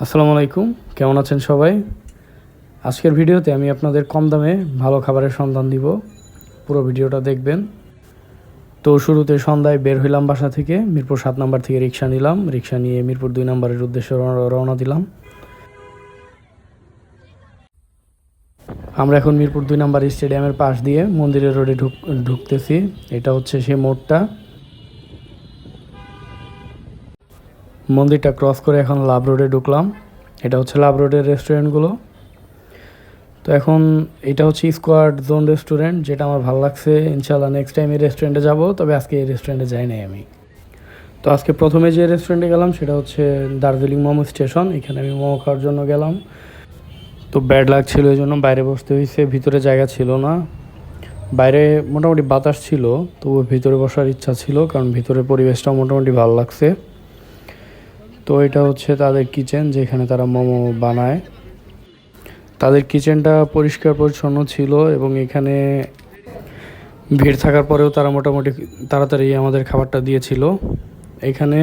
আসসালামু আলাইকুম, কেমন আছেন সবাই? আজকের ভিডিওতে আমি আপনাদের কম দামে ভালো খাবারের সন্ধান দিব। পুরো ভিডিওটা দেখবেন। তো শুরুতে সন্ধ্যায় বের হইলাম বাসা থেকে, মিরপুর সাত নাম্বার থেকে রিক্সা নিলাম। রিক্সা নিয়ে মিরপুর দুই নাম্বারের উদ্দেশ্যে রওনা- দিলাম। আমরা এখন মিরপুর দুই নাম্বার স্টেডিয়ামের পাশ দিয়ে মন্দিরের রোডে ঢুক, ঢুকতেছি। এটা হচ্ছে সেই মোড়টা। মন্দিরটা ক্রস করে এখন লাভ রোডে ঢুকলাম। এটা হচ্ছে লাভ রোডের রেস্টুরেন্টগুলো তো এখন এটা হচ্ছে স্কোয়াড জোন রেস্টুরেন্ট যেটা আমার ভালো লাগছে। ইনশাল্লাহ নেক্সট টাইম এই রেস্টুরেন্টে যাব, তবে আজকে এই রেস্টুরেন্টে যাই নাই আমি। তো আজকে প্রথমে যে রেস্টুরেন্টে গেলাম, সেটা হচ্ছে দার্জিলিং মোমো স্টেশন। এখানে আমি মোমো খাওয়ার জন্য গেলাম। তো ব্যাড লাগছিল এই জন্য বাইরে বসতে হয়েছে, ভিতরে জায়গা ছিল না। বাইরে মোটামুটি বাতাস ছিল তবু ভিতরে বসার ইচ্ছা ছিল, কারণ ভিতরে পরিবেশটাও মোটামুটি ভালো লাগছে। তো এটা হচ্ছে তাদের কিচেন, যেখানে তারা মোমো বানায়। তাদের কিচেনটা পরিষ্কার পরিচ্ছন্ন ছিল এবং এখানে ভিড় থাকার পরেও তারা মোটামুটি তাড়াতাড়ি আমাদের খাবারটা দিয়েছিল। এখানে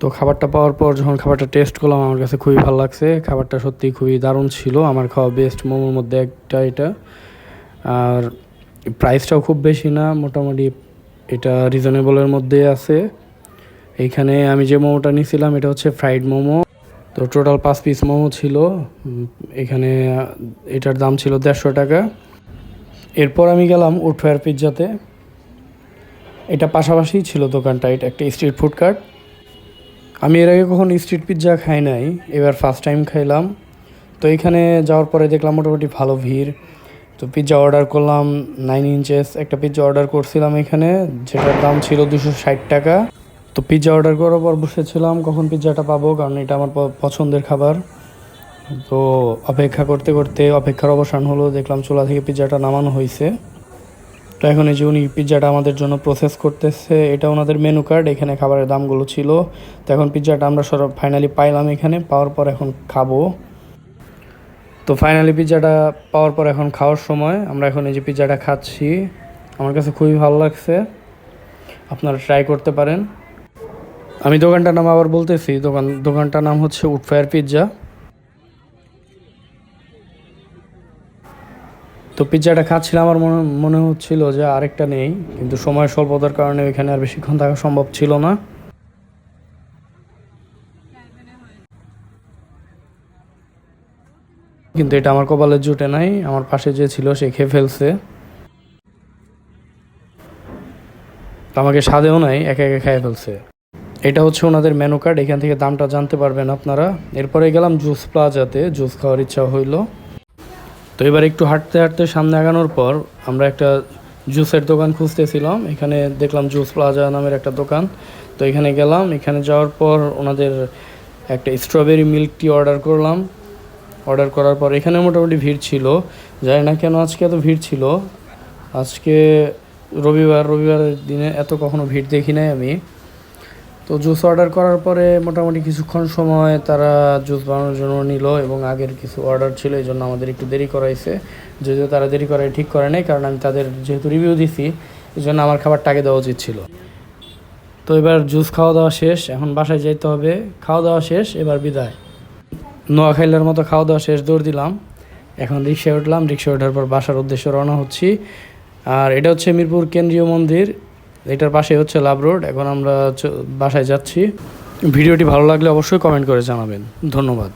তো খাবারটা পাওয়ার পর যখন খাবারটা টেস্ট করলাম, আমার কাছে খুবই ভালো লাগছে। খাবারটা সত্যি খুবই দারুণ ছিল। আমার খাওয়া বেস্ট মোমোর মধ্যে একটা এটা। আর প্রাইসটাও খুব বেশি না, মোটামুটি এটা রিজনেবলের মধ্যে আছে। এইখানে আমি যে মোমোটা নিয়েছিলাম এটা হচ্ছে ফ্রাইড মোমো। তো টোটাল পাঁচ পিস মোমো ছিল। এখানে এটার দাম ছিল দেড়শো টাকা। এরপর আমি গেলাম উডফেয়ার পিৎজাতে এটা পাশাপাশি ছিল দোকানটা, এটা একটা স্ট্রিট ফুড কার্ট আমি এর আগে কখনো স্ট্রিট পিৎজা খাই নাই, এবার ফার্স্ট টাইম খাইলাম। তো এখানে যাওয়ার পরে দেখলাম মোটামুটি ভালো ভিড়। তো পিৎজা অর্ডার করলাম নাইন ইঞ্চেস একটা পিৎজা অর্ডার করছিলাম এখানে, যেটার দাম ছিল দুশো ষাট টাকা। তো পিৎজা অর্ডার করার পর বসেছিলাম, কখন পিৎজাটা পাবো? কারণ এটা আমার পছন্দের খাবার। তো অপেক্ষা করতে করতে অপেক্ষার অবসান হলো, দেখলাম চুলা থেকে পিৎজাটা নামানো হয়েছে তো এখন এই যে উনি পিৎজাটা আমাদের জন্য প্রসেস করতেছে, এটা ওনাদের মেনু কার্ড এখানে খাবারের দামগুলো ছিল। তো এখন পিৎজাটা আমরা সব ফাইনালি পাইলাম এখানে, পাওয়ার পর এখন খাব। তো ফাইনালি পিৎজাটা পাওয়ার পর এখন খাওয়ার সময়, আমরা এখন এই যে পিৎজাটা খাচ্ছি। আমার কাছে খুবই ভালো লাগছে। আপনারা ট্রাই করতে পারেন। আমি দোকানটার নাম আবার বলতেছি, দোকান, দোকানটার নাম হচ্ছে উডফায়ার পিৎজা। তো পিৎজাটা খাচ্ছিলাম, আমার মনে মনে হচ্ছিল যে আরেকটা নেই, কিন্তু সময় স্বল্পতার কারণে ওইখানে আর বেশিক্ষণ থাকা সম্ভব ছিল না। কিন্তু এটা আমার কপালে জুটে নাই, আমার পাশে যে ছিল সে খেয়ে ফেলছে। আমাকে স্বাদেও নাই, একে একে খেয়ে ফেলছে। এটা হচ্ছে ওনাদের মেনু কার্ড এখান থেকে দামটা জানতে পারবেন আপনারা। এরপরে গেলাম জুস প্লাজাতে, জুস খাওয়ার ইচ্ছা হইল। তো এবার একটু হাঁটতে হাঁটতে সামনে আগানোর পর আমরা একটা জুসের দোকান খুঁজতেছিলাম। এখানে দেখলাম জুস প্লাজা নামের একটা দোকান। তো এখানে গেলাম, এখানে যাওয়ার পর ওনাদের একটা স্ট্রবেরি মিল্ক টি অর্ডার করলাম। অর্ডার করার পর এখানে মোটামুটি ভিড় ছিল। জানি না কেন আজকে এত ভিড় ছিল। আজকে রবিবার, রবিবারের দিনে এত কখনো ভিড় দেখি নাই আমি। তো জুস অর্ডার করার পরে মোটামুটি কিছুক্ষণ সময় তারা জুস বানানোর জন্য নিল এবং আগের কিছু অর্ডার ছিল, এই জন্য আমাদের একটু দেরি করাইছে। যদিও তারা দেরি করাই ঠিক করে নাই, কারণ আমি তাদের যেহেতু রিভিউ দিছি, এই জন্য আমার খাবারটা আগে দেওয়া উচিত ছিল। তো এবার জুস খাওয়া দাওয়া শেষ, এখন বাসায় যেতে হবে। খাওয়া দাওয়া শেষ, এবার বিদায়। নোয়াখাইলার মতো খাওয়া দাওয়া শেষ, দৌড় দিলাম। এখন রিক্সায় উঠলাম, রিক্সায় ওঠার পর বাসার উদ্দেশ্যে রওনা হচ্ছি। আর এটা হচ্ছে মিরপুর কেন্দ্রীয় মন্দির। এটার পাশে হচ্ছে লাভ রোড, এখন আমরা বাসায় যাচ্ছি। ভিডিওটি ভালো লাগলে অবশ্যই কমেন্ট করে জানাবেন। ধন্যবাদ।